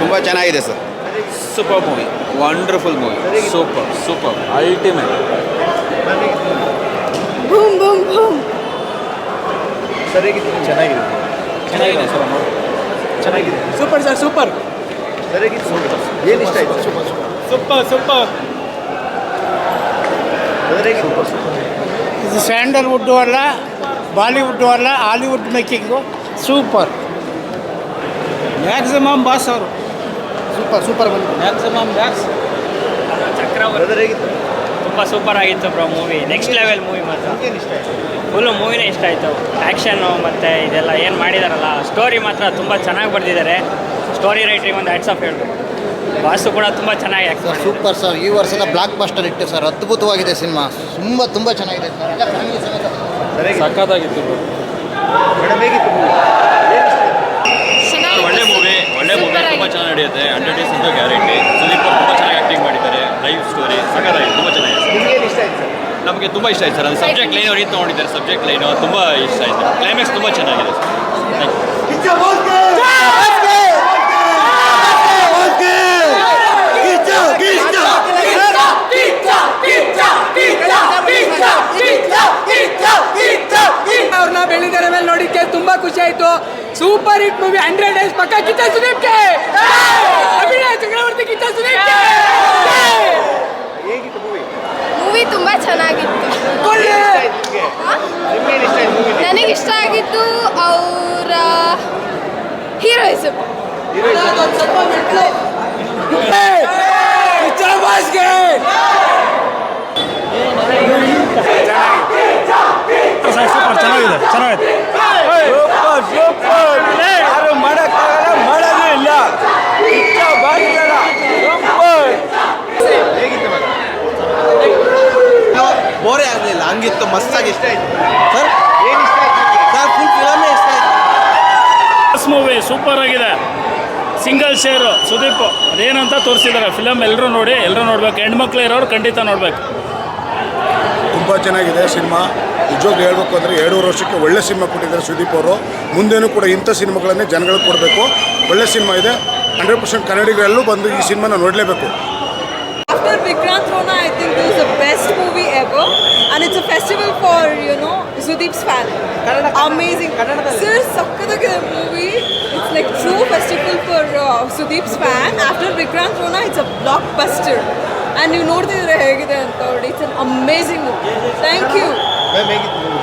ತುಂಬ ಚೆನ್ನಾಗಿದೆ sir. Super movie wonderful movie super super ultimate boom boom boom ಸರಿಯಾಗಿದೆ ಚೆನ್ನಾಗಿದೆ. ಚೆನ್ನಾಗಿದೆ ಸರ್ ಚೆನ್ನಾಗಿದೆ. ಸೂಪರ್ ಸರ್ ಸೂಪರ್ ಸರಿಯಾಗಿದೆ ಏನು ಇಷ್ಟ ಆಯ್ತು? ಸೂಪರ್ ಸೂಪರ್ ಸೂಪರ್ ಸರಿಯಾಗಿದೆ ಇದು ಸ್ಯಾಂಡಲ್ವುಡ್ಡು ಅಲ್ಲ ಬಾಲಿವುಡ್ಡು ಅಲ್ಲ Hollywood making. Super maximum boss ಅವರು. ಸೂಪರ್ ಸೂಪರ್ ಬಂತು ಮ್ಯಾಕ್ಸಿಮಮ್ ಬ್ಯಾಕ್ಸ್ ಚಕ್ರ ಹೇಗಿತ್ತು? ತುಂಬ ಸೂಪರ್ ಆಗಿತ್ತು bro movie next level movie ಮಾತ್ರ. ಫುಲ್ಲು ಮೂವಿನೇ ಇಷ್ಟ ಆಯಿತು. ಆ್ಯಕ್ಷನ್ನು ಮತ್ತು ಇದೆಲ್ಲ ಏನು ಮಾಡಿದಾರಲ್ಲ ಸ್ಟೋರಿ ಮಾತ್ರ ತುಂಬ ಚೆನ್ನಾಗಿ ಬರೆದಿದ್ದಾರೆ. ಸ್ಟೋರಿ ರೈಟ್ರಿಗೆ ಒಂದು ಹ್ಯಾಟ್ಸ್ ಆಫ್ ಹೇಳಬೇಕು. ಬಾಸು ಕೂಡ ತುಂಬ ಚೆನ್ನಾಗಿ ಸರ್ ಸೂಪರ್ ಸರ್ ಈ ವರ್ಷದ ಬ್ಲಾಕ್ ಬಸ್ಟರ್ ಇಟ್ಟು ಸರ್ ಅದ್ಭುತವಾಗಿದೆ ಸಿನಿಮಾ. ತುಂಬ ತುಂಬ ಚೆನ್ನಾಗಿದೆ ಸರ್ ಸಖತ್ತಾಗಿತ್ತು ಮೇಡಮ್ ಹೇಗಿತ್ತು movie? ಏನು ಇಷ್ಟ ಆಯ್ತು ಒಳ್ಳೆ ಮೂವಿ ಒಳ್ಳೆ ಮೂವಿ ತುಂಬ ಚೆನ್ನಾಗಿ ನಡೆಯುತ್ತೆ ಹಂಡ್ರೆಡ್ ಡೇಸ್ ಅಂತ ಗ್ಯಾರಂಟಿ ಸುದೀಪ್ ಅವರು ತುಂಬ ಚೆನ್ನಾಗಿ ಆಕ್ಟಿಂಗ್ ಮಾಡಿದ್ದಾರೆ. ಲೈವ್ ಸ್ಟೋರಿ ಸಖತ್ತಾಗಿದೆ ತುಂಬ ಚೆನ್ನಾಗಿದೆ ನಿಮ್ಗೆ ತುಂಬ ಇಷ್ಟ ಆಯ್ತು ಸರ್. ಅದು ಸಬ್ಜೆಕ್ಟ್ ಲೈನ್ ಅವ್ರು ತಗೊಂಡಿದ್ದಾರೆ ತೊಗೊಂಡಿದ್ದಾರೆ ಸಬ್ಜೆಕ್ಟ್ ಲೈನು ತುಂಬ ಇಷ್ಟ ಆಯಿತು. ಕ್ಲೈಮ್ಯಾಕ್ಸ್ ತುಂಬ ಚೆನ್ನಾಗಿದೆ. ಆಯ್ತು. Super hit movie hundred days ಪಕ್ಕ ಕಿತ್ತ ಸುದೀಪ್ಗೆ. ಅಭಿನಯ ಚಕ್ರವರ್ತಿ ಕಿಚ್ಚ ಸುದೀಪ್ಗೆ. ಕೆ ಮೂವಿ ಮೂವಿ ತುಂಬ ಚೆನ್ನಾಗಿತ್ತು. ನನಗೆ ಇಷ್ಟ ಆಗಿದ್ದು ಅವರ ಹೀರೋಯಿಸಮ್ ಕಿಚ್ಚ ಬಾಸ್ಗೆ ಸೂಪರ್ ಚೆನ್ನಾಗಿದೆ ಚೆನ್ನಾಗಿದೆ ಯಾರು ಮಾಡೋಕ್ಕಾಗಲ್ಲ ಮಾಡೋದು ಇಲ್ಲ ಇಷ್ಟ ಬಾಗಿಲ್ಲ ಸೂಪರ್ ಹೇಗಿತ್ತು ಮೇಡಮ್ ಬೋರೇ ಆಗಲಿಲ್ಲ ಹಂಗಿತ್ತು ಮಸ್ತಾಗಿ ಇಷ್ಟ ಆಯ್ತು. ಸರ್? ಏನು ಇಷ್ಟ ಆಯ್ತು ಸರ್ ಫುಲ್ ಫಿಲಮೇ ಇಷ್ಟ ಆಯ್ತು. ಫಸ್ಟ್ ಮೂವಿ ಸೂಪರ್ ಆಗಿದೆ. ಸಿಂಗಲ್ ಶೇರ್ ಸುದೀಪ್ ಅದೇನಂತ ತೋರಿಸಿದ್ದಾರೆ. ಫಿಲಮ್ ಎಲ್ಲರೂ ನೋಡಿ ಎಲ್ಲರೂ ನೋಡ್ಬೇಕು. ಹೆಣ್ಮಕ್ಳು ಇರೋರು ಖಂಡಿತ ನೋಡ್ಬೇಕು. ತುಂಬ ಚೆನ್ನಾಗಿದೆ ಸಿನಿಮಾ. ನಿಜವಾಗ್ಲೂ ಹೇಳಬೇಕು ಅಂದರೆ ಎರಡೂವರೆ ವರ್ಷಕ್ಕೆ ಒಳ್ಳೆ ಸಿನಿಮಾ ಕೊಟ್ಟಿದ್ದಾರೆ ಸುದೀಪ್ ಅವರು. ಮುಂದೇನೂ ಕೂಡ ಇಂಥ ಸಿನಿಮಾಗಳನ್ನೇ ಜನಗಳಿಗೆ ಕೊಡಬೇಕು. ಒಳ್ಳೆ ಸಿನಿಮಾ ಇದೆ. ಹಂಡ್ರೆಡ್ ಪರ್ಸೆಂಟ್ ಕನ್ನಡಿಗರೆಲ್ಲೂ ಬಂದು ಈ ಸಿನಿಮಾನ ನೋಡಲೇಬೇಕು. After Vikrant Rona, I think this is the best movie ever, and it's a festival for you know Sudeep's fan. Amazing. Sir, Sakkadagida movie. It's like true festival for uh, Sudeep's fan. After Vikrant Rona, it's a blockbuster. And you know, it's an amazing movie. Thank you.